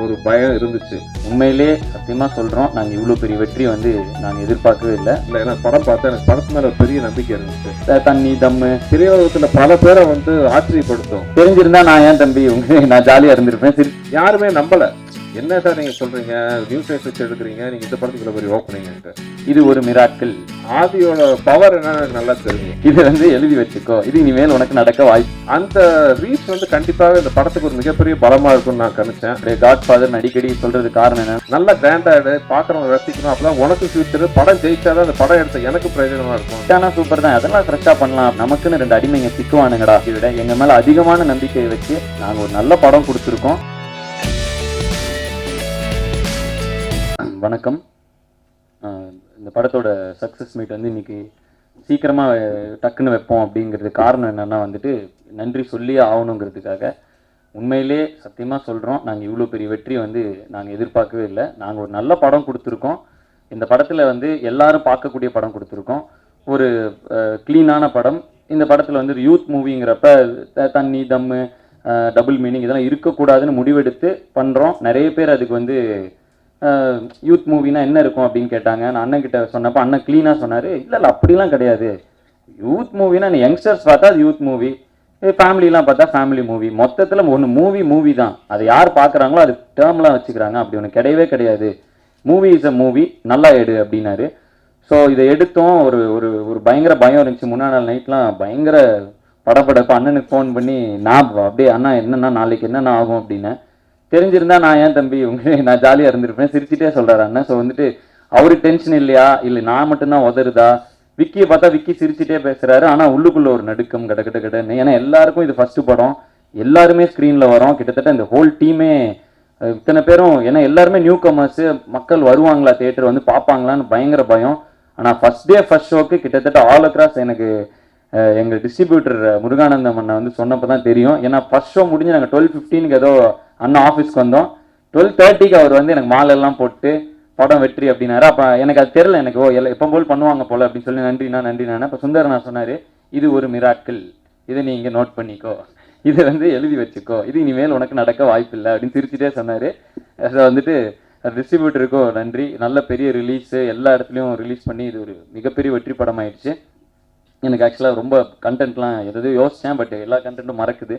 ஒரு பயம் இருந்துச்சு. உண்மையிலே சத்தியமா சொல்றோம் நாங்க இவ்வளவு பெரிய வெற்றி வந்து நாங்க எதிர்பார்க்கவே இல்லை. இல்லை ஏன்னா படம் பார்த்தா எனக்கு படத்து மேல ஒரு பெரிய நம்பிக்கை இருந்துச்சு. த- தண்ணி தம்மு திரையுலகத்துல பல பேரை வந்து ஆச்சரியப்படுத்தும். தெரிஞ்சிருந்தா நான் ஏன் தம்பி? உங்க நான் ஜாலியா இருந்திருப்பேன். சரி. யாருமே நம்பல. என்ன சார் நீங்கள் சொல்கிறீங்க நியூஸ் லைஃப் வச்சு எடுக்கிறீங்க. நீங்கள் இந்த படத்துக்குள்ள போய் ஓப்பனிங்க இது ஒரு மிராக்கள் ஆதியோட பவர் என்னன்னு எனக்கு நல்லா தெரியும். இது வந்து எழுதி வச்சுக்கோ. இது இனிமேல் உனக்கு நடக்க வாய்ப்பு அந்த ரீச் வந்து கண்டிப்பாக இந்த படத்துக்கு ஒரு மிகப்பெரிய பலமாக இருக்கும்னு நான் கணிச்சேன். காட் ஃபாதர் அடிக்கடி சொல்றது காரணம் என்ன? நல்ல கிராண்டா பார்க்குறவங்க ரசிக்கணும். அப்பதான் உனக்கு ஃபியூச்சர் படம் ஜெயிச்சாதான் அந்த படம் எடுத்த எனக்கு பிரயோஜனமாக இருக்கும். ஆனால் சூப்பர் தான். அதெல்லாம் ஃப்ரெஷ்ஷாக பண்ணலாம். நமக்குன்னு ரெண்டு அடிமைங்க சிக்குவானுங்கடா. இதை விட மேலே அதிகமான நம்பிக்கையை வச்சு நாங்கள் ஒரு நல்ல படம் கொடுத்துருக்கோம். வணக்கம். இந்த படத்தோட சக்ஸஸ் மீட் வந்து இன்னைக்கு சீக்கிரமாக டக்குன்னு வைப்போம் அப்படிங்கிறது காரணம் என்னென்னா வந்துட்டு நன்றி சொல்லியே ஆகணுங்கிறதுக்காக உண்மையிலே சத்தியமாக சொல்கிறோம் நாங்கள் இவ்வளோ பெரிய வெற்றி வந்து நாங்கள் எதிர்பார்க்கவே இல்லை. நாங்கள் ஒரு நல்ல படம் கொடுத்துருக்கோம். இந்த படத்தில் வந்து எல்லாரும் பார்க்கக்கூடிய படம் கொடுத்துருக்கோம். ஒரு க்ளீனான படம். இந்த படத்தில் வந்து யூத் மூவிங்கிறப்ப தண்ணி தம்மு டபுள் மீனிங் இதெல்லாம் இருக்கக்கூடாதுன்னு முடிவெடுத்து பண்ணுறோம் நிறைய பேர் அதுக்கு வந்து யூத் மூவினா என்ன இருக்கும் அப்படின்னு கேட்டாங்க. நான் அண்ணன் கிட்ட சொன்னப்போ அண்ணன் க்ளீனாக சொன்னார். இல்லை இல்லை அப்படிலாம் கிடையாது. யூத் மூவினா நீ யங்ஸ்டர்ஸ் பார்த்தா அது யூத் மூவி ஃபேமிலிலாம் பார்த்தா ஃபேமிலி மூவி மொத்தத்தில் ஒன்று மூவி மூவி தான். அதை யார் பார்க்குறாங்களோ அது டேர்ம்லாம் வச்சுக்கிறாங்க. அப்படி ஒன்று கிடையவே கிடையாது. மூவி இஸ் அ மூவி நல்லா எடு அப்படின்னாரு. ஸோ இதை எடுத்தோம். ஒரு ஒரு ஒரு பயங்கர பயம் இருந்துச்சு. முன்னா நாள் நைட்லாம் பயங்கர படப்படப்பு அண்ணனுக்கு ஃபோன் பண்ணி நான் அப்படியே அண்ணா என்னண்ணா நாளைக்கு என்னென்ன ஆகும்? அப்படின்னு. தெரிஞ்சிருந்தா நான் ஏன் தம்பி உங்க நான் ஜாலியாக இருந்திருப்பேன் சிரிச்சிட்டே சொல்கிறாரு அண்ணன். ஸோ வந்துட்டு அவருக்கு டென்ஷன் இல்லையா? இல்லை நான் மட்டும்தான் உதருதா விக்கியை பார்த்தா விக்கி சிரிச்சிட்டே பேசுகிறாரு ஆனால் உள்ளுக்குள்ளே ஒரு நடுக்கம் கட கட கடன்னு. ஏன்னா எல்லாருக்கும் இது ஃபஸ்ட்டு படம். எல்லாருமே ஸ்க்ரீனில் வரோம். கிட்டத்தட்ட இந்த ஹோல் டீமே இத்தனை பேரும் ஏன்னா எல்லாருமே நியூ கமர்ஸு மக்கள் வருவாங்களா தேட்டர் வந்து பார்ப்பாங்களான்னு பயங்கர பயம். ஆனால் ஃபர்ஸ்ட் டே ஃபர்ஸ்ட் ஷோக்கு கிட்டத்தட்ட ஆல் அக்ராஸ் எனக்கு எங்கள் டிஸ்ட்ரிபியூட்டர் முருகானந்தம் அண்ணன் வந்து சொன்னப்போ தான் தெரியும். ஏன்னா ஃபர்ஸ்ட் ஷோ முடிஞ்சு நாங்கள் டுவெல் ஃபிஃப்டீனுக்கு ஏதோ அண்ணன் ஆஃபீஸ்க்கு வந்தோம். டுவெல் தேர்ட்டிக்கு அவர் வந்து எனக்கு மாலெல்லாம் போட்டு படம் வெற்றி அப்படின்னாரு. அப்போ எனக்கு அது தெரியல எனக்கு ஓ எல்லாம் எப்போ போல் பண்ணுவாங்க போல் அப்படின்னு சொல்லி நன்றிண்ணா நன்றிண்ணா இப்போ சுந்தரண்ணா சொன்னார் இது ஒரு மிராக்கிள் இதை நீ இங்கே நோட் பண்ணிக்கோ. இதை வந்து எழுதி வச்சுக்கோ. இது இனிமேல் உனக்கு நடக்க வாய்ப்பில்லை. அப்படின்னு சிரிச்சிட்டே சொன்னார். அதை வந்துட்டு டிஸ்ட்ரிபியூட்டருக்கோ நன்றி. நல்ல பெரிய ரிலீஸு எல்லா இடத்துலையும் ரிலீஸ் பண்ணி இது ஒரு மிகப்பெரிய வெற்றி படம் ஆயிடுச்சு. எனக்கு ஆக்சுவலாக ரொம்ப கண்டென்ட்லாம் எதாவது யோசித்தேன் பட் எல்லா கண்டென்ட்டும் மறக்குது.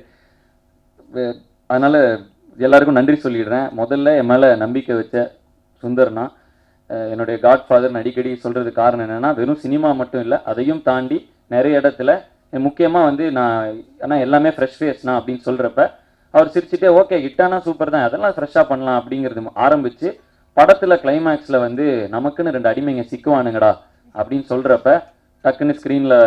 அதனால் எல்லாருக்கும் நன்றி சொல்லிடுறேன். முதல்ல என் மேலே நம்பிக்கை வச்ச சுந்தர்னா என்னுடைய காட் ஃபாதர்னு அடிக்கடி சொல்கிறது காரணம் என்னென்னா வெறும் சினிமா மட்டும் இல்லை அதையும் தாண்டி நிறைய இடத்துல முக்கியமாக வந்து நான் ஆனால் எல்லாமே ஃப்ரெஷ் ஃபேஸ்னா அப்படின்னு சொல்கிறப்ப அவர் சிரிச்சுட்டே ஓகே ஹிட்டானா சூப்பர் தான் அதெல்லாம் ஃப்ரெஷ்ஷாக பண்ணலாம் அப்படிங்கிறது ஆரம்பித்து படத்தில் கிளைமேக்ஸில் வந்து நமக்குன்னு ரெண்டு அடிமைங்க சிக்குவானுங்கடா அப்படின்னு சொல்கிறப்ப டக்குன்னு ஸ்க்ரீனில்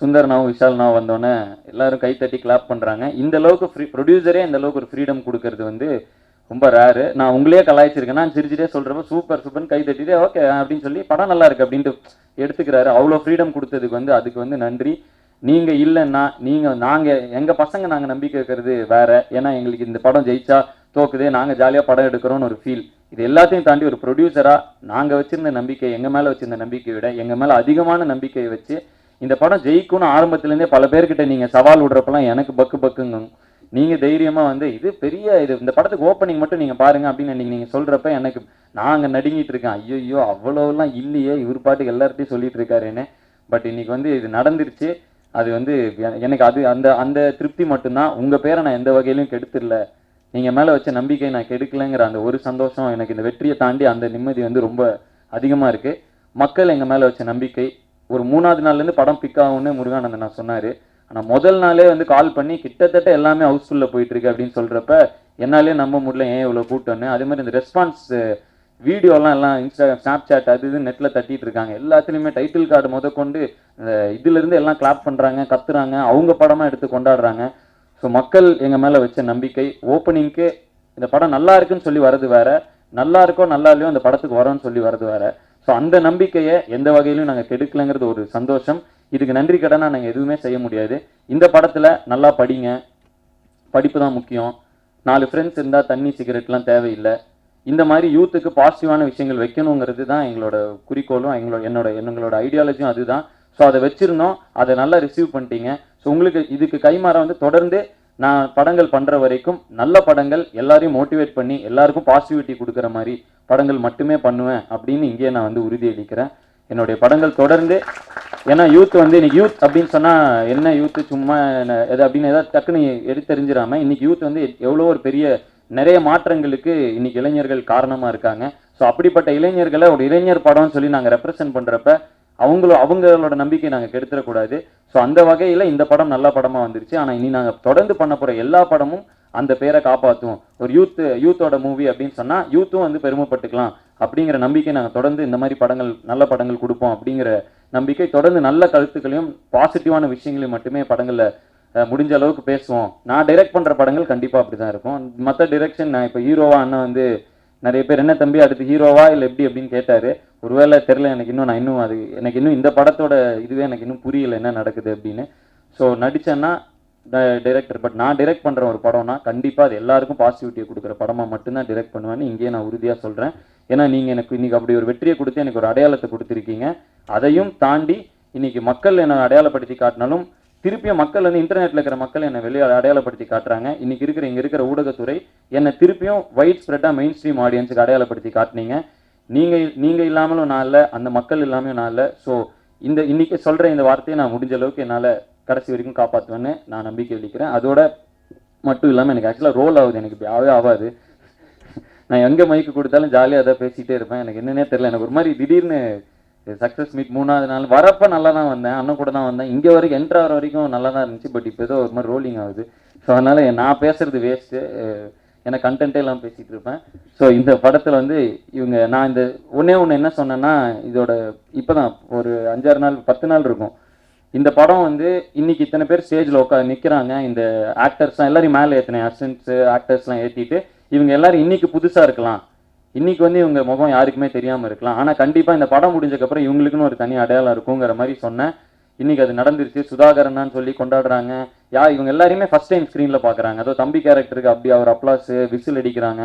சுந்தர்னாவும் விஷால்னாவும் வந்தோடனே எல்லாரும் கைத்தட்டி கிளாப் பண்ணுறாங்க இந்த அளவுக்கு ஃப்ரீ ப்ரொடியூசரே இந்த அளவுக்கு ஒரு ஃப்ரீடம் கொடுக்கறது வந்து ரொம்ப ரேரு நான் உங்களையே கலாய்ச்சிருக்கேன். நான் சிரிச்சிட்டே சொல்கிறப்ப சூப்பர் சூப்பர்னு கை தட்டிட்டு ஓகே அப்படின்னு சொல்லி படம் நல்லா இருக்கு அப்படின்ட்டு எடுத்துக்கிறாரு. அவ்வளோ ஃப்ரீடம் கொடுத்ததுக்கு வந்து அதுக்கு வந்து நன்றி. நீங்கள் இல்லைன்னா நீங்கள் நாங்கள் எங்கள் பசங்க நாங்கள் நம்பிக்கை இருக்கிறது வேற. ஏன்னா எங்களுக்கு இந்த படம் ஜெயிச்சா தோக்குது. நாங்கள் ஜாலியாக படம் எடுக்கிறோம்னு ஒரு ஃபீல் இது எல்லாத்தையும் தாண்டி ஒரு ப்ரொடியூசராக நாங்கள் வச்சுருந்த நம்பிக்கை எங்கள் மேலே வச்சுருந்த நம்பிக்கையை விட எங்கள் மேலே அதிகமான நம்பிக்கையை வச்சு இந்த படம் ஜெயிக்கும்னு ஆரம்பத்துலேருந்தே பல பேர்கிட்ட நீங்கள் சவால் விடுறப்பெல்லாம் எனக்கு பக்கு பக்குங்க. நீங்கள் தைரியமாக வந்து இது பெரிய இது இந்த படத்துக்கு ஓப்பனிங் மட்டும் நீங்கள் பாருங்க அப்படின்னு இன்னைக்கு நீங்கள் சொல்கிறப்ப எனக்கு அங்கே நடுங்கிட்டு இருக்கேன். ஐயோ அவ்வளோலாம் இல்லையே இவர் பாட்டுக்கு எல்லார்ட்டையும் சொல்லிட்டு இருக்காருன்னு. பட் இன்னைக்கு வந்து இது நடந்துருச்சு. அது வந்து எனக்கு அது அந்த அந்த திருப்தி மட்டும்தான். உங்கள் பேரை நான் எந்த வகையிலும் கெடுத்துடல. நீங்கள் மேலே வச்ச நம்பிக்கை நான் கெடுக்கலைங்கிற அந்த ஒரு சந்தோஷம் எனக்கு இந்த வெற்றியை தாண்டி அந்த நிம்மதி வந்து ரொம்ப அதிகமாக இருக்குது மக்கள் எங்கள் மேலே வச்ச நம்பிக்கை ஒரு மூணாவது நாள்லேருந்து படம் பிக் ஆகும்னு முருகானந்தன் நான் சொன்னார். ஆனால் முதல் நாளே வந்து கால் பண்ணி கிட்டத்தட்ட எல்லாமே ஹவுஸ்ஃபுல்லில் போயிட்டுருக்கு அப்படின்னு சொல்கிறப்ப என்னாலே நம்ப முடியல ஏன் இவ்வளோ கூட்டம்னு? அதே மாதிரி இந்த ரெஸ்பான்ஸ் வீடியோலாம் எல்லாம் இன்ஸ்டாகிராம் ஸ்னாப் சாட் அது இது நெட்டில் தட்டிட்டு இருக்காங்க. எல்லாத்துலேயுமே டைட்டில் கார்டு முத கொண்டு இந்த இதுலேருந்து எல்லாம் கிளாப் பண்ணுறாங்க கத்துறாங்க அவங்க படமாக எடுத்து கொண்டாடுறாங்க. ஸோ மக்கள் எங்கள் மேலே வச்ச நம்பிக்கை ஓப்பனிங்க்கு இந்த படம் நல்லா இருக்குன்னு சொல்லி வர்றது வேற நல்லா இருக்கோ நல்லா இல்லையோ அந்த படத்துக்கு வரோம்னு சொல்லி வர்றது வேற. ஸோ அந்த நம்பிக்கையை எந்த வகையிலும் நாங்கள் கெடுக்கலைங்கிறது ஒரு சந்தோஷம். இதுக்கு நன்றி கடனாக நாங்கள் எதுவுமே செய்ய முடியாது. இந்த படத்தில் நல்லா படிங்க. படிப்பு தான் முக்கியம். நாலு ஃப்ரெண்ட்ஸ் இருந்தால் தண்ணி சிகரெட்லாம் தேவையில்லை. இந்த மாதிரி யூத்துக்கு பாசிட்டிவான விஷயங்கள் வைக்கணுங்கிறது தான் எங்களோட குறிக்கோளும் எங்களோட என்னோட எங்களோட ஐடியாலஜியும் அதுதான். ஸோ அதை வச்சிருந்தோம். அதை நல்லா ரிசீவ் பண்ணிட்டீங்க. ஸோ உங்களுக்கு இதுக்கு கைமாற வந்து தொடர்ந்து நான் படங்கள் பண்ணுற வரைக்கும் நல்ல படங்கள் எல்லாரையும் மோட்டிவேட் பண்ணி எல்லாருக்கும் பாசிட்டிவிட்டி கொடுக்குற மாதிரி படங்கள் மட்டுமே பண்ணுவேன் அப்படின்னு இங்கேயே நான் வந்து உறுதியளிக்கிறேன் என்னுடைய படங்கள் தொடர்ந்து ஏன்னா யூத் வந்து இன்னைக்கு யூத் அப்படின்னு சொன்னால் என்ன யூத்து சும்மா என்ன- எது அப்படின்னு ஏதாவது டக்குன்னு எடுத்தறிஞ்சிடாமல் இன்னைக்கு யூத் வந்து எவ்வளோ ஒரு பெரிய நிறைய மாற்றங்களுக்கு இன்னைக்கு இளைஞர்கள் காரணமாக இருக்காங்க. ஸோ அப்படிப்பட்ட இளைஞர்களை ஒரு இளைஞர் படம்னு சொல்லி நாங்கள் ரெப்ரசன்ட் பண்ணுறப்ப அவங்களும் அவங்களோட நம்பிக்கை நாங்கள் கெடுத்துடக்கூடாது. ஸோ அந்த வகையில் இந்த படம் நல்ல படமாக வந்துருச்சு. ஆனால் இனி நாங்கள் தொடர்ந்து பண்ண போகிற எல்லா படமும் அந்த பேரை காப்பாற்றும் ஒரு யூத் யூத்தோட மூவி அப்படின்னு சொன்னால் யூத்தும் வந்து பெருமைப்பட்டுக்கலாம் அப்படிங்கிற நம்பிக்கை நாங்கள் தொடர்ந்து இந்த மாதிரி படங்கள் நல்ல படங்கள் கொடுப்போம் அப்படிங்கிற நம்பிக்கை தொடர்ந்து நல்ல கருத்துக்களையும் பாசிட்டிவான விஷயங்களையும் மட்டுமே படங்களில் முடிஞ்ச அளவுக்கு பேசுவோம். நான் டைரக்ட் பண்ணுற படங்கள் கண்டிப்பாக அப்படி தான் இருக்கும். மற்ற டிரெக்ஷன் நான் இப்போ ஹீரோவா அண்ணன் வந்து நிறைய பேர் என்ன தம்பி அடுத்து ஹீரோவா இல்லை எப்படி? அப்படின்னு கேட்டார். ஒருவேளை தெரில எனக்கு இன்னும் நான் இன்னும் அது எனக்கு இன்னும் இந்த படத்தோட இதுவே எனக்கு இன்னும் புரியல என்ன நடக்குது அப்படின்னு. ஸோ நடித்தேன்னா டைரக்டர் பட் நான் டைரக்ட் பண்ணுற ஒரு படம்னா கண்டிப்பாக அது எல்லாருக்கும் பாசிட்டிவிட்டியை கொடுக்குற படமாக மட்டும்தான் டைரக்ட் பண்ணுவேன்னு இங்கேயே நான் உறுதியாக சொல்கிறேன் ஏன்னா நீங்கள் எனக்கு இன்றைக்கி அப்படி ஒரு வெற்றியை கொடுத்து எனக்கு ஒரு அடையாளத்தை கொடுத்துருக்கீங்க. அதையும் தாண்டி இன்றைக்கி மக்கள் என்னை அடையாளப்படுத்தி காட்டினாலும் திருப்பியும் மக்கள் வந்து இன்டர்நெட்டில் இருக்கிற மக்கள் என்னை வெளியே அடையாளப்படுத்தி காட்டுறாங்க. இன்றைக்கி இருக்கிற இங்கே இருக்கிற ஊடகத்துறை என்னை திருப்பியும் ஒயிட் ஸ்ப்ரெட்டாக மெயின் ஸ்ட்ரீம் ஆடியன்ஸுக்கு அடையாளப்படுத்தி காட்டுனீங்க. நீங்கள் நீங்கள் இல்லாமலும் நான் இல்லை அந்த மக்கள் இல்லாமலும் நான் இல்லை. ஸோ இந்த இன்றைக்கி சொல்கிற இந்த வார்த்தையை நான் முடிஞ்ச அளவுக்கு என்னால் கடைசி வரைக்கும் காப்பாற்றுவேன்னு நான் நம்பிக்கை அளிக்கிறேன் அதோட மட்டும் இல்லாமல் எனக்கு ஆக்சுவலாக ரோல் ஆகுது. எனக்கு இப்படி ஆகவே ஆகாது. நான் எங்கே மைக்கு கொடுத்தாலும் ஜாலியாக அதை பேசிகிட்டே இருப்பேன். எனக்கு என்னன்னே தெரில எனக்கு ஒரு மாதிரி திடீர்னு சக்ஸஸ் மீட் மூணாவது நாள் வரப்போ நல்லா தான் வந்தேன். அண்ணன் கூட தான் வந்தேன். இங்கே வரைக்கும் என்ட்ரு ஆகிற வரைக்கும் நல்லா தான் இருந்துச்சு. பட் இப்போ ஏதோ ஒரு மாதிரி ரோலிங் ஆகுது. ஸோ அதனால நான் பேசுகிறது வேஸ்ட்டு ஏன்னா கண்டென்ட்டே எல்லாம் பேசிகிட்டு இருப்பேன். ஸோ இந்த படத்தில் வந்து இவங்க நான் இந்த ஒன்றே ஒன்று என்ன சொன்னேன்னா இதோட இப்போ தான் ஒரு அஞ்சாறு நாள் பத்து நாள் இருக்கும். இந்த படம் வந்து இன்னைக்கு இத்தனை பேர் ஸ்டேஜில் உட்கா நிற்கிறாங்க இந்த ஆக்டர்ஸ்லாம் எல்லாரையும் மேலே ஏற்றினேன் அசிஸ்டன்ட்ஸு ஆக்டர்ஸ்லாம் ஏற்றிட்டு இவங்க எல்லாரும் இன்னைக்கு புதுசாக இருக்கலாம். இன்னைக்கு வந்து இவங்க முகம் யாருக்குமே தெரியாமல் இருக்கலாம். ஆனால் கண்டிப்பாக இந்த படம் முடிஞ்சக்கப்புறம் இவங்களுக்குன்னு ஒரு தனி அடையாளம் இருக்குங்கிற மாதிரி சொன்னேன். இன்னைக்கு அது நடந்துருச்சு சுதாகரனான்னு சொல்லி கொண்டாடுறாங்க. யா இவங்க எல்லாருமே ஃபர்ஸ்ட் டைம் ஸ்க்ரீனில் பார்க்குறாங்க அதோ தம்பி கேரக்டருக்கு அப்படி அவர் அப்ளாஸ் விசில் அடிக்கிறாங்க.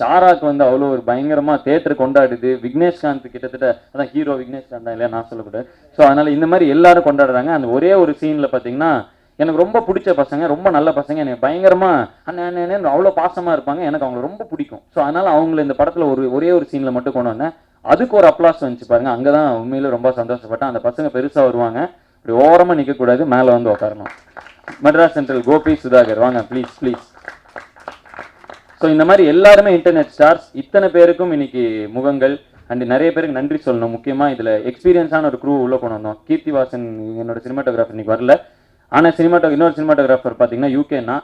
ஷாராக்கு வந்து அவ்வளோ ஒரு பயங்கரமாக தேட்டர் கொண்டாடுது. விக்னேஷ்காந்த் கிட்டத்தட்ட அதான் ஹீரோ விக்னேஷ்காந்த் தான் இல்லையா? நான் சொல்லக்கூடாது. ஸோ அதனால் இந்த மாதிரி எல்லாரும் கொண்டாடுறாங்க. அந்த ஒரே ஒரு சீனில் பார்த்தீங்கன்னா எனக்கு ரொம்ப பிடிச்ச பசங்க ரொம்ப நல்ல பசங்க. எனக்கு பயங்கரமாக அண்ணன் அண்ணன் அவ்வளோ பாசமாக இருப்பாங்க. எனக்கு அவங்கள ரொம்ப பிடிக்கும். ஸோ அதனால் அவங்கள இந்த படத்தில் ஒரு ஒரே ஒரு சீனில் மட்டும் கொண்டு வந்தேன். அதுக்கு ஒரு அப்ளாஸ் வந்துச்சு பாருங்க. அங்கே தான் உண்மையில ரொம்ப சந்தோஷப்பட்டேன். அந்த பசங்க பெருசாக வருவாங்க. இப்படி ஓரமாக நிற்கக்கூடாது மேலே வந்து உட்காரணும் மெட்ராஸ் சென்ட்ரல் கோபி சுதாகர் வாங்க ப்ளீஸ் ப்ளீஸ் ஸோ இந்த மாதிரி எல்லாருமே இன்டர்நெட் ஸ்டார்ஸ் இத்தனை பேருக்கும் இன்னைக்கு முகங்கள். அண்ட் நிறைய பேருக்கு நன்றி சொல்லணும். முக்கியமாக இதில் எக்ஸ்பீரியன்ஸான ஒரு க்ரூ உள்ளே கொண்டு வந்தோம். கீர்த்திவாசன் என்னோட சினிமாட்டோகிராஃபர் இன்னைக்கு வரல. ஆனால் சினிமாட்டோ இன்னொரு சினிமாட்டோகிராஃபர் பார்த்தீங்கன்னா யூகேனா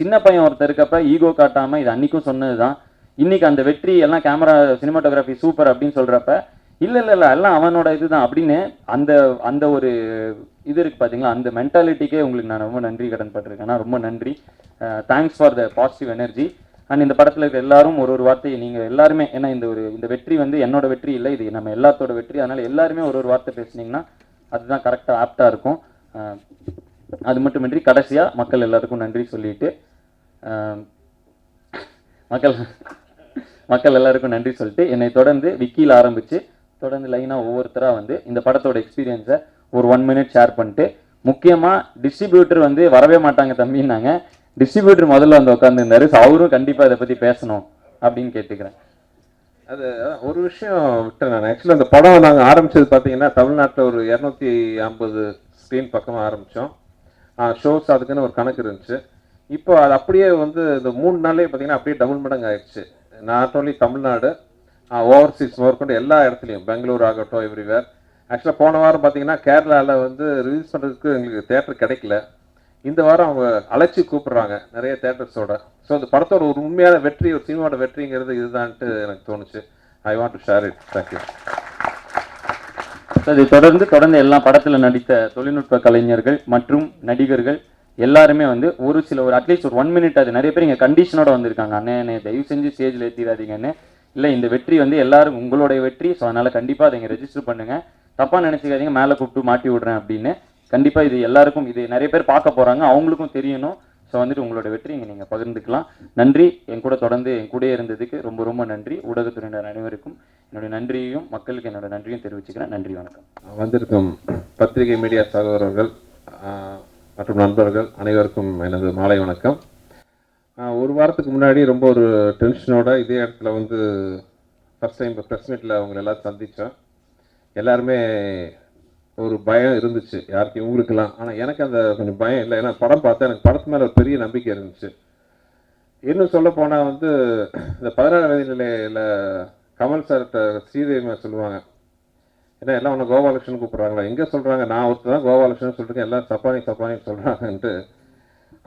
சின்ன பையன் ஒருத்தர் இருக்கப்ப ஈகோ காட்டாமல் இது அன்றைக்கும் சொன்னது தான் இன்றைக்கி அந்த வெற்றி எல்லாம் கேமரா சினிமாட்டோகிராஃபி சூப்பர் அப்படின்னு சொல்கிறப்ப இல்லை இல்லை இல்லை எல்லாம் அவனோட இதுதான். அப்படின்னு அந்த அந்த ஒரு இது இருக்கு பார்த்தீங்களா அந்த மென்டாலிட்டிக்கே உங்களுக்கு நான் ரொம்ப நன்றி கடன் பட்டிருக்கேன். ரொம்ப நன்றி. Thanks for the positive energy and இந்த படத்தில் இருக்க எல்லாரும் ஒரு ஒரு வார்த்தையை நீங்கள் எல்லாருமே ஏன்னா இந்த ஒரு இந்த வெற்றி வந்து என்னோட வெற்றி இல்லை இது நம்ம எல்லாத்தோட வெற்றி. அதனால் எல்லாருமே ஒரு ஒரு வார்த்தை பேசுனீங்கன்னா அதுதான் கரெக்டாக ஆப்டாக இருக்கும். அது மட்டுமின்றி கடைசியாக மக்கள் எல்லாருக்கும் நன்றி சொல்லிட்டு மக்கள் மக்கள் எல்லாருக்கும் நன்றி சொல்லிட்டு என்னை தொடர்ந்து விக்கியில் ஆரம்பித்து தொடர்ந்து லைனாக ஒவ்வொருத்தராக வந்து இந்த படத்தோட எக்ஸ்பீரியன்ஸை ஒரு ஒன் மினிட் ஷேர் பண்ணிட்டு முக்கியமாக டிஸ்ட்ரிபியூட்டர் வந்து வரவே மாட்டாங்க தம்பின்னாங்க. டிஸ்ட்ரிபியூட்டர் முதல்ல வந்து உட்காந்துருந்தாரு ஸோ அவரும் கண்டிப்பாக இதை பற்றி பேசணும் அப்படின்னு கேட்டுக்கிறேன். அது ஒரு விஷயம் விட்டேன் நான். ஆக்சுவலாக அந்த படம் நாங்கள் ஆரம்பிச்சது பார்த்தீங்கன்னா தமிழ்நாட்டில் ஒரு இரநூத்தி ஐம்பது ஸ்க்ரீன் பக்கமாக ஆரம்பித்தோம் ஷோஸ் அதுக்குன்னு ஒரு கணக்கு இருந்துச்சு. இப்போ அது அப்படியே வந்து இந்த மூணு நாளே பார்த்தீங்கன்னா அப்படியே டபுள் மடங்கு ஆயிடுச்சு நாட் ஓன்லி தமிழ்நாடு ஓவர்சீஸ் முதற்கொண்டு எல்லா இடத்துலையும் பெங்களூர் ஆகட்டும் எவ்ரிவேர் ஆக்சுவலாக போன வாரம் பார்த்தீங்கன்னா கேரளாவில் வந்து ரிலீஸ் பண்ணுறதுக்கு எங்களுக்கு தேட்டர் கிடைக்கல. இந்த வாரம் அவங்க அழைச்சி கூப்பிடுறாங்க நிறைய தேட்டர்ஸோட ஸோ அந்த படத்தோட ஒரு உண்மையான வெற்றி ஒரு சினிமாவோட வெற்றிங்கிறது இதுதான்ட்டு எனக்கு தோணுச்சு. I want to share it thank you sir இதை தொடர்ந்து தொடர்ந்து எல்லா படத்தில் நடித்த தொழில்நுட்ப கலைஞர்கள் மற்றும் நடிகர்கள் எல்லாருமே வந்து ஒரு சில ஒரு அட்லீஸ்ட் ஒரு ஒன் மினிட் அது நிறைய பேர் இங்கே கண்டிஷனோட வந்திருக்காங்க. அண்ணே அண்ணே தயவு செஞ்சு ஸ்டேஜில் ஏற்றிடாதீங்கன்னு இல்லை இந்த வெற்றி வந்து எல்லாரும் உங்களுடைய வெற்றி. ஸோ அதனால் கண்டிப்பாக அதை இங்கே ரெஜிஸ்டர் பண்ணுங்கள் தப்பாக நினச்சிக்காதீங்க மேலே கூப்பிட்டு மாட்டி விடுறேன் அப்படின்னு. கண்டிப்பாக இது எல்லாருக்கும் இது நிறைய பேர் பார்க்க போகிறாங்க அவங்களுக்கும் தெரியணும். ஸோ வந்துட்டு உங்களோட வெற்றி இங்கே நீங்கள் பகிர்ந்துக்கலாம். நன்றி. என் கூட தொடர்ந்து என் கூடயே இருந்ததுக்கு ரொம்ப ரொம்ப நன்றி. ஊடகத்துறையினர் அனைவருக்கும் என்னுடைய நன்றியையும் மக்களுக்கு என்னோட நன்றியும் தெரிவிச்சுக்கிறேன். நன்றி வணக்கம். வந்திருக்கும் பத்திரிகை மீடியா சகோதரர்கள் மற்றும் நண்பர்கள் அனைவருக்கும் எனது மாலை வணக்கம். ஒரு வாரத்துக்கு முன்னாடி ரொம்ப ஒரு டென்ஷனோட இதே இடத்துல வந்து ஃபஸ்ட் டைம் ப்ரெஸ் மீட்டில் அவங்களை எல்லாரும் சந்தித்தோம் எல்லாருமே ஒரு பயம் இருந்துச்சு. யாருக்கு இவங்களுக்கெல்லாம். ஆனால் எனக்கு அந்த கொஞ்சம் பயம் இல்லை. ஏன்னா படம் பார்த்தா எனக்கு படத்து மேலே ஒரு பெரிய நம்பிக்கை இருந்துச்சு. இன்னும் சொல்ல போனால் வந்து இந்த பதினாறு நிலையில் கமல் சார்கிட்ட ஸ்ரீதேவி சொல்லுவாங்க. ஏன்னா எல்லாம் ஒன்று கோபாலகிருஷ்ணன் கூப்பிட்றாங்களா? எங்கே சொல்கிறாங்க நான் ஒருத்தர் தான் கோபாலகிருஷ்ணன் சொல்லிட்டு எல்லாம் சப்பானி சப்பானி சொல்கிறாங்கன்ட்டு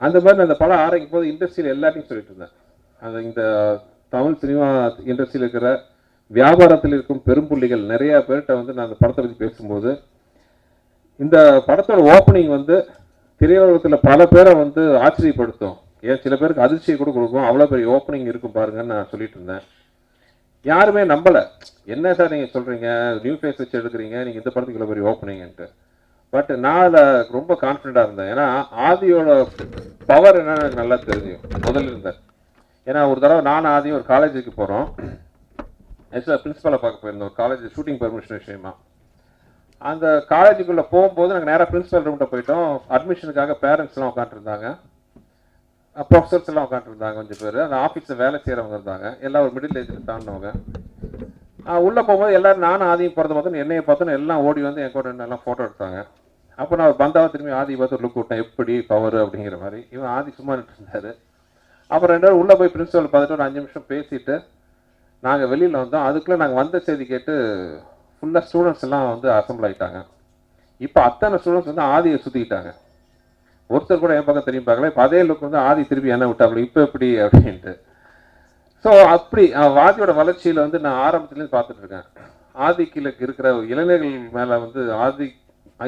அந்த மாதிரி நான் அந்த படம் ஆரம்பிக்கும் போது இண்டஸ்ட்ரியில் எல்லாத்தையும் சொல்லிட்டு இருந்தேன் அந்த இந்த தமிழ் சினிமா இண்டஸ்ட்ரியில் இருக்கிற வியாபாரத்தில் இருக்கும் பெரும்புள்ளிகள் நிறையா பேர்கிட்ட வந்து நான் அந்த படத்தை பற்றி பேசும்போது இந்த படத்தோட ஓப்பனிங் வந்து திரையுலகத்தில் பல பேரை வந்து ஆச்சரியப்படுத்தும். ஏன்? சில பேருக்கு அதிர்ச்சியை கூட கொடுக்கும். அவ்வளோ பெரிய ஓப்பனிங் இருக்கும் பாருங்கன்னு நான் சொல்லிட்டு இருந்தேன். யாருமே நம்பலை. என்ன சார் நீங்கள் சொல்கிறீங்க நியூ ஃபேஸ் வச்சு எடுக்கிறீங்க. நீங்கள் இந்த படத்துக்கு இவ்வளோ பெரிய ஓப்பனிங்ன்ட்டு பட் நான் அதில் ரொம்ப கான்ஃபிடண்டாக இருந்தேன். ஏன்னா ஆதியோட பவர் என்னன்னு எனக்கு நல்லா தெரியும். முதல்ல இருந்தேன். ஏன்னா ஒரு தடவை நான் ஆதியும் ஒரு காலேஜுக்கு போகிறோம் ஆக்சுவலாக பிரின்ஸிபலை பார்க்க போயிருந்தோம். ஒரு காலேஜ் ஷூட்டிங் பர்மிஷன் விஷயமா. அந்த காலேஜுக்குள்ளே போகும்போது நாங்கள் நேராக பிரின்ஸிபல் ரூம்கிட்ட போயிட்டோம். அட்மிஷனுக்காக பேரண்ட்ஸ்லாம் உட்காந்துருந்தாங்க ப்ரொஃபஸர்ஸ் எல்லாம் உட்காந்துருந்தாங்க கொஞ்சம் பேர். அந்த ஆஃபீஸில் வேலை செய்கிறவங்க இருந்தாங்க. எல்லாம் ஒரு மிடில் ஏஜில் தாண்டினவங்க. உள்ளே போகும்போது எல்லோரும் நானும் ஆதியும் பிறந்த பார்த்தோன்னு என்னையை பார்த்தோன்னு எல்லாம் ஓடி வந்து என் கூட எல்லாம் ஃபோட்டோ எடுத்தாங்க. அப்போ நான் பந்தாவை திரும்பி ஆதி பார்த்து ஒரு லுக் விட்டேன். எப்படி பவர் அப்படிங்கிற மாதிரி. இவன் ஆதி சும்மா நின்று அப்புறம் ரெண்டு நாள் உள்ளே போய் பிரின்ஸிபல் பார்த்துட்டு ஒரு அஞ்சு நிமிஷம் பேசிட்டு நாங்கள் வெளியில் வந்தோம். அதுக்குள்ளே நாங்கள் வந்த செய்தி கேட்டு ஃபுல்லாக ஸ்டூடெண்ட்ஸ் எல்லாம் வந்து அசம்பிள் ஆகிட்டாங்க இப்போ அத்தனை ஸ்டூடெண்ட்ஸ் வந்து ஆதியை சுற்றிக்கிட்டாங்க ஒருத்தர் கூட என் பக்கம் திரும்பி பார்க்கல. இப்போ அதே லுக் வந்து ஆதி திருப்பி என்ன விட்டாப்புல இப்போ எப்படி அப்படின்ட்டு. ஸோ அப்படி அஹ், ஆதியோட வளர்ச்சியில் வந்து நான் ஆரம்பத்துலேருந்து பார்த்துட்டு இருக்கேன். இருக்கிற இளைஞர்கள் மேலே வந்து ஆதி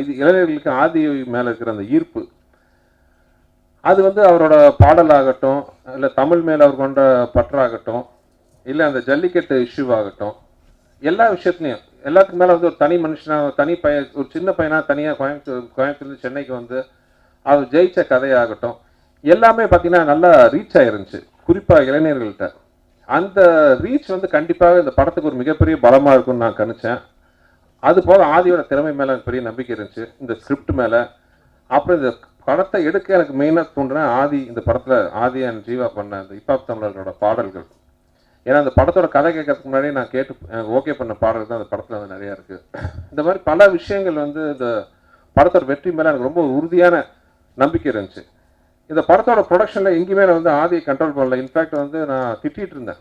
இது இளைஞர்களுக்கு ஆதி மேலே இருக்கிற அந்த ஈர்ப்பு. அது வந்து அவரோட பாடலாகட்டும் இல்லை தமிழ் மேலே அவர் கொண்ட பற்றாகட்டும் இல்லை அந்த ஜல்லிக்கட்டு இஷ்யூ ஆகட்டும் எல்லா விஷயத்துலையும். எல்லாத்துக்கு மேலே வந்து ஒரு தனி மனுஷனாக தனி பையன் ஒரு சின்ன பையனா தனியாக கோயம்புத்தூர் கோயம்புத்தூர்லேருந்து சென்னைக்கு வந்து அவர் ஜெயிச்ச கதையாகட்டும் எல்லாமே பார்த்தீங்கன்னா நல்லா ரீச் ஆயிருந்துச்சு குறிப்பாக இளைஞர்கள்ட்ட. அந்த ரீச் வந்து கண்டிப்பாக இந்த படத்துக்கு ஒரு மிகப்பெரிய பலமாக இருக்கும்னு நான் கணிச்சேன். அது போக ஆதியோட திறமை மேலே எனக்கு பெரிய நம்பிக்கை இருந்துச்சு. இந்த ஸ்கிரிப்ட் மேலே. அப்புறம் இந்த படத்தை எடுக்க எனக்கு மெயினாக தூண்டின ஆதி இந்த படத்தில் ஆதி அண்ட் ஜீவா பண்ண இந்த இப்பாப் தமிழர்களோட பாடல்கள். ஏன்னா அந்த படத்தோட கதை கேட்கறதுக்கு முன்னாடி நான் கேட்டு ஓகே பண்ண பாடல்கள் தான் அந்த படத்தில் வந்து நிறையா இருக்குது இந்த மாதிரி பல விஷயங்கள் வந்து இந்த படத்தோட வெற்றி மேலே எனக்கு ரொம்ப உறுதியான நம்பிக்கை இருந்துச்சு. இந்த படத்தோட ப்ரொடக்ஷனில் எங்கேயுமே நான் வந்து ஆதியை கண்ட்ரோல் பண்ணல. இன்ஃபேக்ட் வந்து நான் திட்டிகிட்டு இருந்தேன்.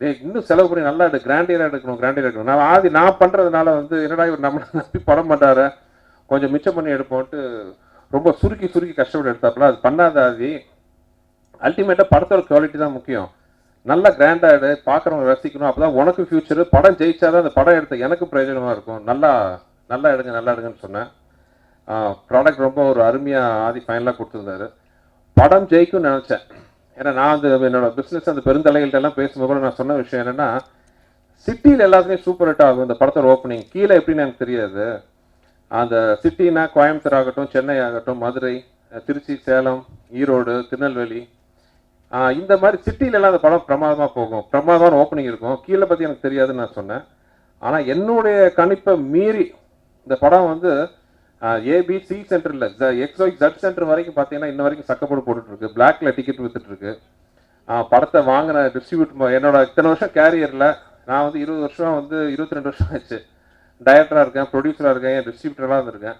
இன்னும் செலவு பண்ணி நல்லா எடு கிராண்டியராக எடுக்கணும் கிராண்டியராக எடுக்கணும். நான் ஆதி நான் பண்ணுறதுனால வந்து என்னடா இவர் நம்மளை நம்பி படம் பண்ணுறாரு கொஞ்சம் மிச்சம் பண்ணி எடுப்போம்ட்டு ரொம்ப சுருக்கி சுருக்கி கஷ்டப்பட்டு எடுத்தாப்புல. அது பண்ணாத ஆதி. அல்டிமேட்டாக படத்தோட குவாலிட்டி தான் முக்கியம். நல்லா கிராண்டாக எடு பார்க்குறவங்க ரசிக்கணும். அப்போ தான் உனக்கு ஃப்யூச்சரு படம் ஜெயிச்சாதான் அந்த படம் எடுத்த எனக்கு பிரயோஜனமாக இருக்கும். நல்லா நல்லா எடுங்க நல்லா எடுங்கன்னு சொன்னேன். ப்ராடக்ட் ரொம்ப ஒரு அருமையாக ஆதி ஃபைனலாக கொடுத்துருந்தாரு. படம் ஜெயிக்கும்னு நினச்சேன். ஏன்னா நான் அந்த என்னோட பிஸ்னஸ் அந்த பெருந்தலைகள்டெல்லாம் பேசும்போது கூட நான் சொன்ன விஷயம் என்னன்னா சிட்டியில் எல்லாத்துலேயும் சூப்பர் ஹிட் ஆகும். இந்த படத்தோட ஓப்பனிங் கீழே எப்படின்னு எனக்கு தெரியாது. அந்த சிட்டினா கோயம்புத்தூர் ஆகட்டும் சென்னை ஆகட்டும் மதுரை திருச்சி சேலம் ஈரோடு திருநெல்வேலி. இந்த மாதிரி சிட்டில எல்லாம் அந்த படம் பிரமாதமாக போகும். பிரமாதமான ஓப்பனிங் இருக்கும். கீழே பற்றி எனக்கு தெரியாதுன்னு நான் சொன்னேன். ஆனால் என்னுடைய கணிப்பை மீறி இந்த படம் வந்து ஏபி சி சென்டரில் எக்ஸ் ஒய் ஜட் சென்டர் வரைக்கும் பார்த்தீங்கன்னா இன்ன வரைக்கும் சக்கப்போடு போட்டுட்ருக்கு. பிளாக்ல டிக்கெட் வித்துட்டு படத்தை வாங்கின டிஸ்ட்ரிபியூட் என்னோட இத்தனை வருஷம் கேரியரில் நான் வந்து இருபது வருஷம் வந்து இருபத்தி ரெண்டு வருஷம் ஆச்சு. டைரக்டராக இருக்கேன் ப்ரொடியூசராக இருக்கேன் டிஸ்ட்ரிபியூட்டராக இருந்திருக்கேன்.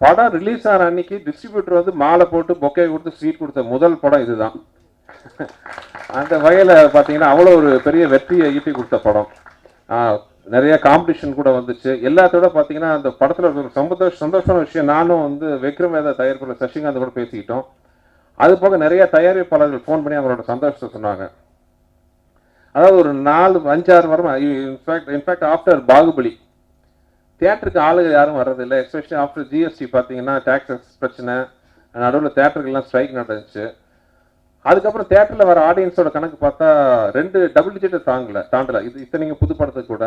படம் ரிலீஸ் ஆன அன்னைக்கு டிஸ்ட்ரிபியூட்டர் வந்து மாலை போட்டு பொக்கே கொடுத்து ஸ்வீட் கொடுத்த முதல் படம் இதுதான். அந்த வகையில் பார்த்தீங்கன்னா அவ்வளோ ஒரு பெரிய வெற்றியை ஈட்டி கொடுத்த படம். நிறைய காம்படிஷன் கூட வந்துச்சு. எல்லாத்தோட பார்த்தீங்கன்னா அந்த படத்தில் ஒரு சந்தோஷ சந்தோஷமான விஷயம் நானும் வந்து விக்ரம் வேதா தயாரிப்பில் சசிகாந்த் கூட பேசிக்கிட்டோம். அது போக நிறைய தயாரிப்பாளர்கள் ஃபோன் பண்ணி அவங்களோட சந்தோஷத்தை சொன்னாங்க. அதாவது ஒரு நாலு அஞ்சாறு வாரம் இன்ஃபேக்ட் இன்ஃபேக்ட் ஆஃப்டர் பாகுபலி. தியேட்டருக்கு ஆளுகள் யாரும் வர்றதில்லை. எஸ்பெஷலி ஆஃப்டர் ஜிஎஸ்டி பார்த்தீங்கன்னா டேக்ஸஸ் பிரச்சனை நடுவில் தேட்டருக்கெல்லாம் ஸ்ட்ரைக் நடந்துச்சு. அதுக்கப்புறம் தேட்டரில் வர ஆடியன்ஸோட கணக்கு பார்த்தா ரெண்டு டபுள் டிஜிட்டை தாங்கல தாண்டல. இது இத்தனைங்க புது படத்துக்கு கூட.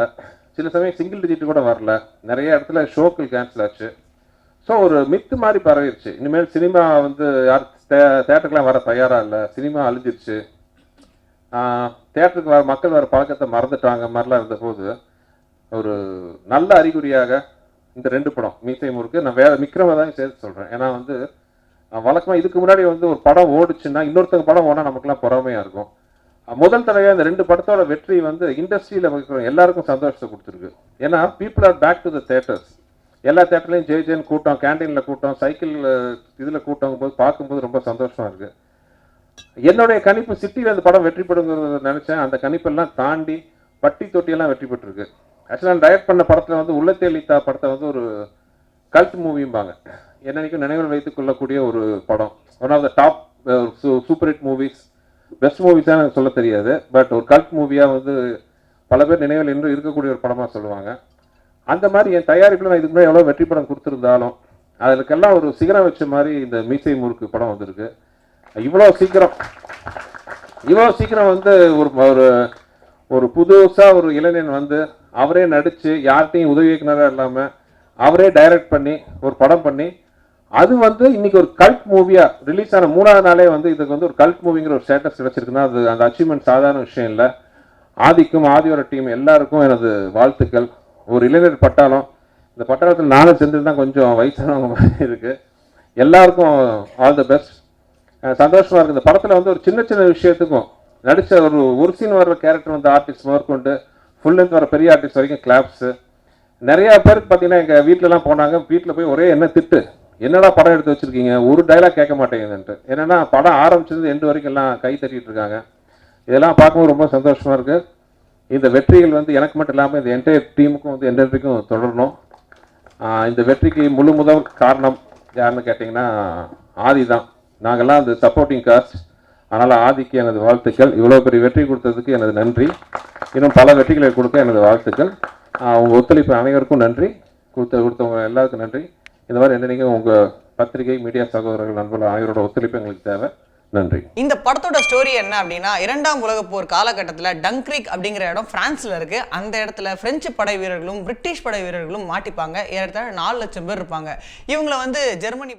சில சமயம் சிங்கிள் டிஜிட் கூட வரல. நிறைய இடத்துல ஷோக்கள் கேன்சல் ஆச்சு. ஸோ ஒரு மித்து மாதிரி பரவிடுச்சு இனிமேல் சினிமா வந்து யார் தேட்டருக்குலாம் வர தயாராக இல்லை. சினிமா அழிஞ்சிருச்சு. தேட்டருக்கு வர மக்கள் வர பழக்கத்தை மறந்துட்டாங்க. மாதிரிலாம் இருந்தபோது ஒரு நல்ல அறிகுறியாக இந்த ரெண்டு படம் மீசை முறுக்கு நான் வேற விக்ரம தான் சேர்த்து சொல்கிறேன் ஏன்னா வந்து வழக்கமாக இதுக்கு முன்னாடி வந்து ஒரு படம் ஓடுச்சுன்னா இன்னொருத்தங்க படம் ஓனால் நமக்குலாம் பொறாமையாக இருக்கும். முதல் தடவையாக இந்த ரெண்டு படத்தோட வெற்றி வந்து இண்டஸ்ட்ரியில் இருக்கிற எல்லாருக்கும் சந்தோஷத்தை கொடுத்துருக்கு. ஏன்னா people are back to the theatres எல்லா தேட்டர்லையும் ஜெய் ஜெயின் கூட்டம் கேண்டீனில் கூட்டம் சைக்கிள் இதில் கூட்டம் போது பார்க்கும்போது ரொம்ப சந்தோஷமாக இருக்குது என்னுடைய கணிப்பு சிட்டியில் அந்த படம் வெற்றி பெறுங்கிறத நினச்சேன். அந்த கணிப்பெல்லாம் தாண்டி பட்டி தொட்டியெல்லாம் வெற்றி பெற்றிருக்கு. ஆக்சுவலாக நான் டைரக்ட் பண்ண படத்தில் வந்து உள்ளத்தே லீத்தா படத்தை வந்து ஒரு கல்ட் மூவிம்பாங்க என்னைக்கும் நினைவில் வைத்துக் கொள்ளக்கூடிய ஒரு படம். One of the top super hit movies best movies தான் எனக்கு சொல்ல தெரியாது. பட் ஒரு கல்ட் மூவியாக வந்து பல பேர் நினைவில் இன்று இருக்கக்கூடிய ஒரு படமாக சொல்லுவாங்க. அந்த மாதிரி என் தயாரிப்பில் நான் இதுக்கு முன்னாடி எவ்வளோ வெற்றி படம் கொடுத்துருந்தாலும் அதுக்கெல்லாம் ஒரு சிகரம் வச்ச மாதிரி இந்த மீசை முறுக்கு படம் வந்திருக்கு. இவ்வளோ சீக்கிரம் இவ்வளோ சீக்கிரம் வந்து ஒரு ஒரு ஒரு புதுசாக ஒரு இளைஞன் வந்து அவரே நடித்து யார்கிட்டையும் உதவி இயக்குனராக இல்லாமல் அவரே டைரக்ட் பண்ணி ஒரு படம் பண்ணி அது வந்து இன்னைக்கு ஒரு கல்ட் மூவியா ரிலீஸ் ஆன மூணாவது நாளே வந்து இதுக்கு வந்து ஒரு கல்ட் மூவிங்கிற ஒரு ஸ்டேட்டஸ் கிடைச்சிருக்குன்னா அது அந்த அச்சீவ்மெண்ட் சாதாரண விஷயம் இல்லை. ஆதிக்கும் ஆதியோட டீம் எல்லாருக்கும் எனது வாழ்த்துக்கள். ஒரு இளைஞர் பட்டாளம். இந்த பட்டாளத்தில் நானும் செஞ்சிருந்தா கொஞ்சம் வயசானவங்க மாதிரி இருக்கு. எல்லாருக்கும் ஆல் த பெஸ்ட் சந்தோஷமா இருக்கு. இந்த படத்தில் வந்து ஒரு சின்ன சின்ன விஷயத்துக்கும் நடிச்ச ஒரு ஒரு சீன் வர்ற கேரக்டர் வந்து ஆர்டிஸ்ட் முதற்கொண்டு ஃபுல் லென்த் வர பெரிய ஆர்டிஸ்ட் வரைக்கும் கிளாப்ஸு நிறையா பேருக்கு பார்த்தீங்கன்னா எங்கள் வீட்டிலலாம் போனாங்க. வீட்டில் போய் ஒரே என்ன திட்டு. என்னடா படம் எடுத்து வச்சுருக்கீங்க? ஒரு டைலாக் கேட்க மாட்டேங்குதுன்ட்டு. என்னென்னா படம் ஆரம்பிச்சது எண்டு வரைக்கும் எல்லாம் கை தட்டிகிட்டு இருக்காங்க. இதெல்லாம் பார்க்கும்போது ரொம்ப சந்தோஷமாக இருக்குது இந்த வெற்றிகள் வந்து எனக்கு மட்டும் இல்லாமல் இந்த என்டையர் டீமுக்கும் வந்து எந்த வரைக்கும் தொடரணும். இந்த வெற்றிக்கு முழு முதல் காரணம் யாருன்னு கேட்டிங்கன்னா ஆதி தான். நாங்கள்லாம் அந்த சப்போர்ட்டிங் காஸ்ட் அதனால் ஆதிக்கு எனது வாழ்த்துக்கள். இவ்வளோ பெரிய வெற்றி கொடுத்ததுக்கு எனது நன்றி. இன்னும் பல வெற்றிகளை கொடுக்க எனது வாழ்த்துக்கள். உங்கள் ஒத்துழைப்பு அனைவருக்கும் நன்றி. கொடுத்த கொடுத்தவங்க எல்லாருக்கும் நன்றி. இந்த மாதிரி என்னைக்கும் உங்கள் பத்திரிகை மீடியா சகோதரர்கள் நண்பர்கள் ஆகியோரோட ஒத்துழைப்பு எங்களுக்கு தேவை. நன்றி. இந்த படத்தோட ஸ்டோரி என்ன அப்படின்னா இரண்டாம் உலக போர் காலகட்டத்தில் டங்க்ரிக் அப்படிங்கிற இடம் பிரான்ஸ்ல இருக்கு. அந்த இடத்துல பிரெஞ்சு படை வீரர்களும் பிரிட்டிஷ் படை வீரர்களும் மாட்டிப்பாங்க. ஏறத்தாழ நாலு லட்சம் பேர் இருப்பாங்க. இவங்களை வந்து ஜெர்மனி